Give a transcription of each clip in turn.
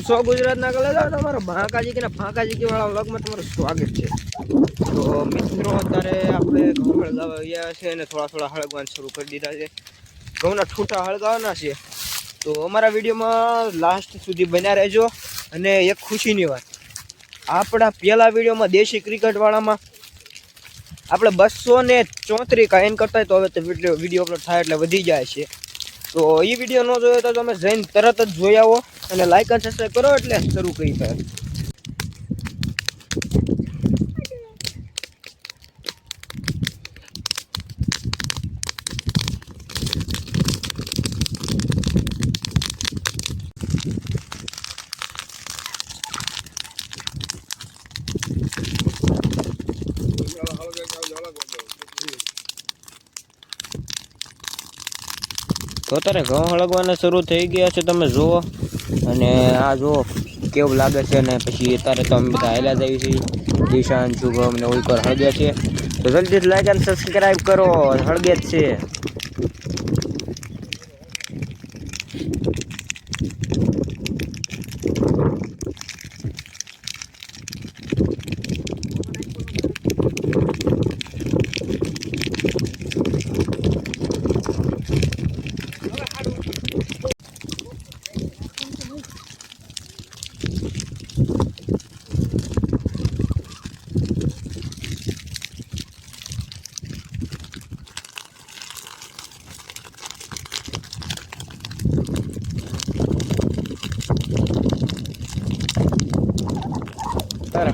સો ગુજરાતના કલેજા તમારો મહાકાજી કે ફાંકાજી વાળા વ્લોગમાં તમારું સ્વાગત છે. તો મિત્રો, અત્યારે આપણે ઘઉં હળગાવા આવ્યા છે અને થોડા થોડા હળગવાનું શરૂ કરી દીધા છે. ઘઉંના ઠૂંઠા હળગાવવાના છે. તો અમારા વિડીયોમાં લાસ્ટ સુધી બન્યા રહેજો અને એક ખુશીની વાત. આપણા પહેલા વિડીયોમાં દેશી ક્રિકેટવાળામાં આપણે બસો ને ચોત્રીસ કાયન કરતા તો હવે તો વીડિયો અપલોડ થાય એટલે વધી જાય છે. તો એ વીડિયો ન જોયો તો તમે જઈને તરત જ જોઈ આવો. અને લાઈક અને સબસ્ક્રાઈબ કરો એટલે શરૂ કરી થાય તો અત્યારે ઘઉં હળગવાના શરૂ થઈ ગયા છે, તમે જુઓ. અને આ જુઓ, કેવું લાગે છે અને પછી અત્યારે તો અમે બધા હાલ્યા જઈએ છીએ. દિશાન શુભમ ને ઉલકર હળગે છે. તો જલ્દી લાઈક અને સબસ્ક્રાઈબ કરો. હળગે જ છે.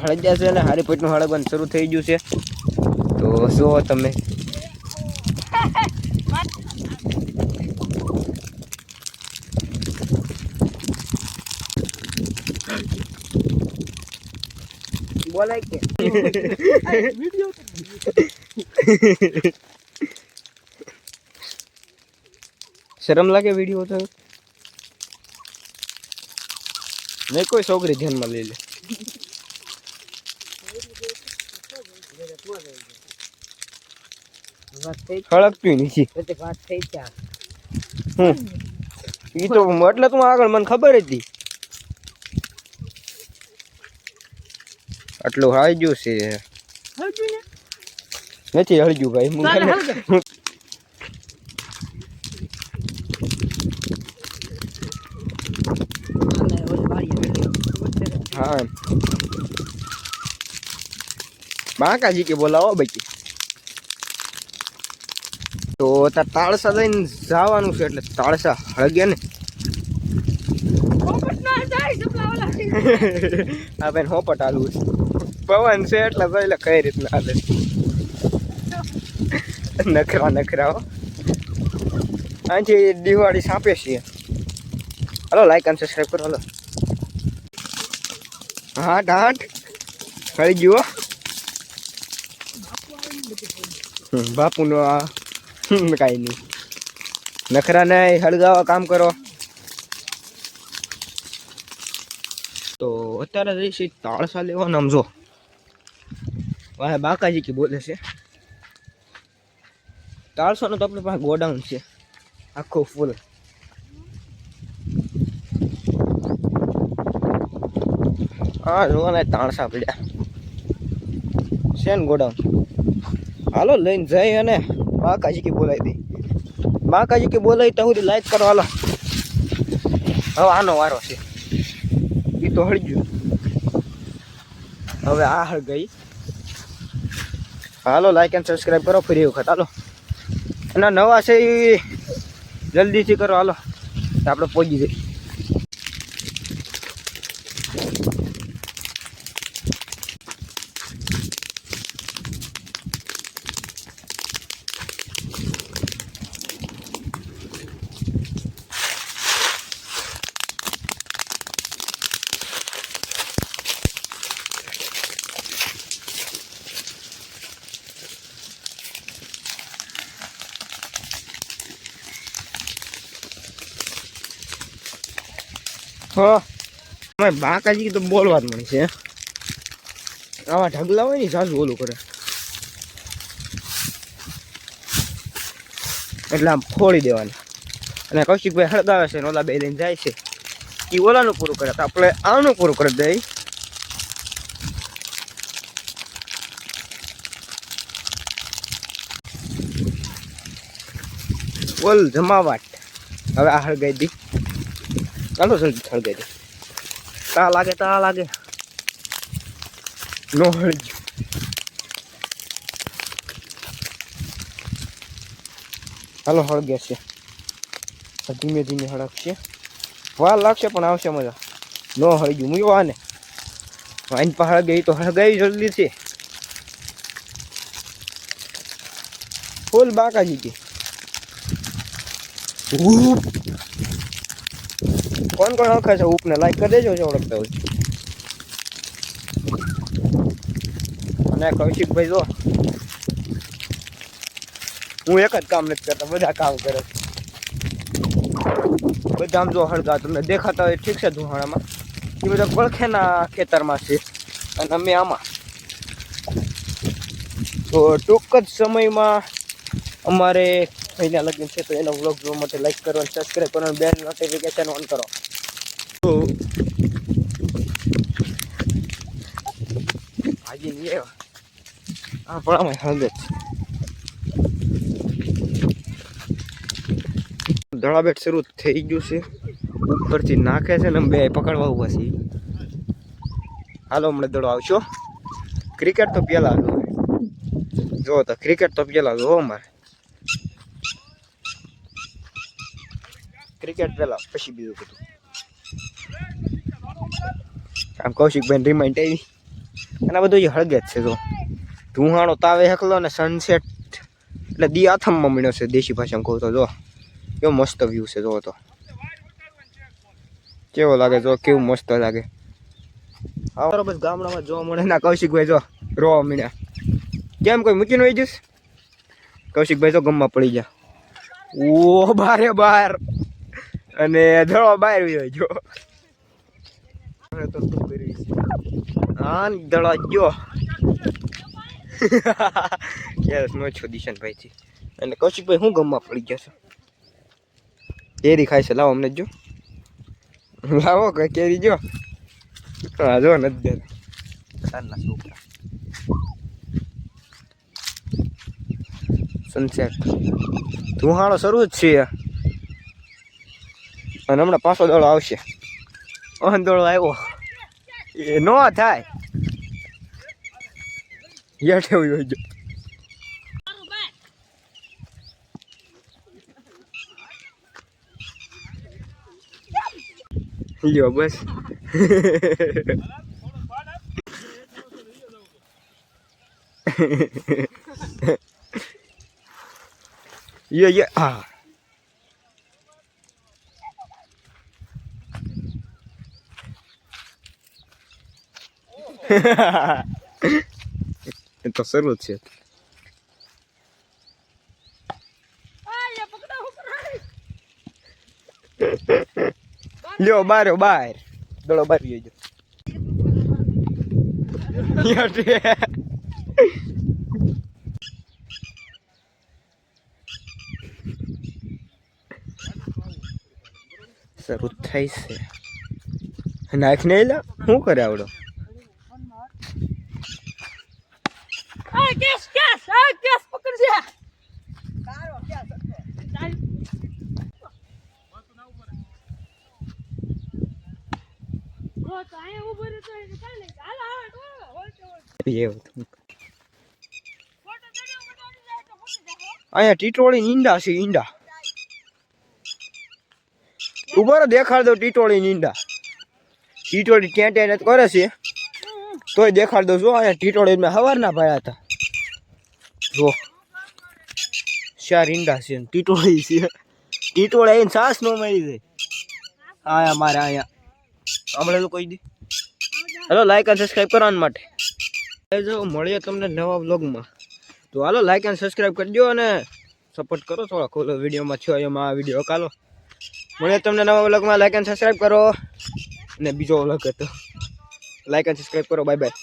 હળગ્યા છે અને હારી પેટનું હળગવાનું શરૂ થઈ ગયું છે. તો જુઓ તમે. શરમ લાગે વીડિયો તો? નહીં કોઈ છોકરી ધ્યાનમાં લઈ લે. ખળકતું નથી હમ. એ તો એટલે તું આગળ મને ખબર હતી. આટલું હાજુ છે. નથી હળજુ ભાઈ હું હા. બાકાજી કે બોલાવો બાકી. તો અત્યારે તાળસા જઈને જવાનું છે એટલે તાળસા હળગે ને. હા બેન હોપટ આલુ છે. પવન છે એટલે તો એટલે કઈ રીતના હાલે. નખરા નખરાઓ અહીંથી દિવાળી સાપે છીએ. હલો લાઈક અને સબસ્ક્રાઈબ કરો હલો. હા ઢાંટ હળી ગયો બાપુનો આ કાંઈ નહીં. નખરા નહીં હળગાવા કામ કરો. તો અત્યારે જઈશ તાળસા લેવાના નામ જો. વાહ, બાકાજી કે બોલે છે. તાળસો તો આપણે પાસે ગોડાઉન છે. આખો ફૂલ હા જોવાના તાણસા પડ્યા. છે ને ગોડાઉન? હાલો, લઈને જઈ અને બાકાજી કે બોલાવી દઈ બાકાજી કે બોલાવી તો સુધી લાઈટ કરો, હાલો. હવે આનો વારો છે. એ તો હળગ્યું હવે આ હળ ગઈ. હાલો લાઈક એન્ડ સબસ્ક્રાઈબ કરો, ફરી વખત. હાલો. અને નવા છે એ જલ્દીથી કરો, હાલો. આપણે પહોંચી જઈએ. હા. અમે બાકાજી તો બોલવા જ મળી છે. આવા ઢગલા હોય ને સાસુ ઓલું કરે. એટલે આમ ફોડી દેવાના. અને કૌશિકભાઈ હળગાવે છે ઓલા બે લઈને જાય છે. એ ઓલાનું પૂરું કરે. તો આપણે આનું પૂરું કરી દઈ. બોલ જમાવાટ. હવે આ હળગાઈ દી. ચાલો જલ્દી હળગાઈ દે તા લાગે તા લાગે. નો હળગ્યું હાલો હળગે છે. ધીમે ધીમે હળગશે. વાર લાગશે, પણ આવશે મજા. નો હળગ્યું મૂક્યો આને. વાઈન પર હળગે તો હળગાવી જલ્દી છે. ફૂલ બાકાજી કે ઉપ. કોણ કોણ ઓળખે છે ઉપને લાઈક કરી દેજો જો ઓળખતા હોય. અને કૌશિકભાઈ જો, હું એક જ કામ નથી કરતા, બધા કામ કરે છે. બધા જો હળગા તમને દેખાતા હોય ઠીક છે ધુહાણામાં એ બધા પડખેના ખેતરમાં છે, અને અમે આમાં. તો ટૂંક જ સમયમાં અમારે મહિના લગ્ન છે, તો એનો વ્લોગ જોવા માટે લાઈક કરો અને સબસ્ક્રાઈબ કરો બેલ નોટિફિકેશન ઓન કરો. તો હાજી નહીં આવ્યા હા પણ આમાં હળગે જ દળાબેટ શરૂ થઈ ગયું છે. ઉપરથી નાખે છે ને બે પકડવા ઊભા છે. હાલો હમણાં દડો આવશો. ક્રિકેટ તો પેલા જો તો ક્રિકેટ તો પેલા જો અમારે. ક્રિકેટ પેલા પછી બીજું બધું. આમ કૌશિકભાઈ રિમાઇન્ડ આવી. અને આ બધું હળગે જ છે, જો. ધુહાણો તાવે હકલો ને સનસેટ એટલે દી આથમમાં મળ્યો છે, દેશી ભાષામાં કહું તો, જો. કેવો મસ્ત વ્યૂ છે જો તો. કેવો લાગે, જો, કેવું મસ્ત લાગે. આ બસ ગામડામાં જોવા મળે ના કૌશિકભાઈ, જો, રોવા મળ્યા કેમ, કોઈ મૂકીને વહી જઈશ કૌશિકભાઈ, જો, ગમમાં પડી ગયા. ઓ બારે બાર. અને ધડો બહાર વયો જો તો હા દડો ગયો નો છો દિશાનભાઈ થી અને કૌશિકભાઈ હું ગમમાં પડી ગયા છો? કેરી ખાય છે લાવો અમને જો લાવો કે કેરી જો. હા જો નથી દેતા છોકરા. સનસેટ ધુહાળો શરૂ જ છે. અને હમણાં પાછો દોડો આવશે. અંધોળો આવ્યો. એ નો થાય. હેઠે હોય જો. લ્યો બસ. ha ha હા. એ તો શરૂ છે લ્યો બારો બાર દડો બાર ગયો જો શરૂ થાય છે નાખને શું કરે આવડો Ai, કેસ કેસ આ કેસ પકડજે. ઓ તો અહીંયા ટીટોળી ઈંડા છે ઈંડા. ઊભો દેખાડ દો ટીટોળી ઈંડા. ટીટોળી ત્યાં ત્યાં કરે છે. તોય દેખાડ દઉં જો અહીંયા ટીટોળી મેં હવારના ભાયા હતા. જો. ચાર ઈંડા છે ટીટોળી છે. ટીટોળે આવીને સાસ નો મળી જાય આયા મારે અહીંયા હમણાં તો કહી દે. હેલો લાઈક અને સબસ્ક્રાઈબ કરવાના માટે. જો, મળીએ તમને નવા બ્લોગમાં તો હાલો લાઈક અને સબસ્ક્રાઈબ કરજો અને સપોર્ટ કરો થોડા ખોલો વિડીયોમાં છો એમાં આ વીડિયો કાલો મળીએ તમને નવા બ્લોગમાં લાઈક અને સબસ્ક્રાઈબ કરો. અને બીજો વ્લોગ હતો. લાઈક અને સબસ્ક્રાઈબ કરો. Bye bye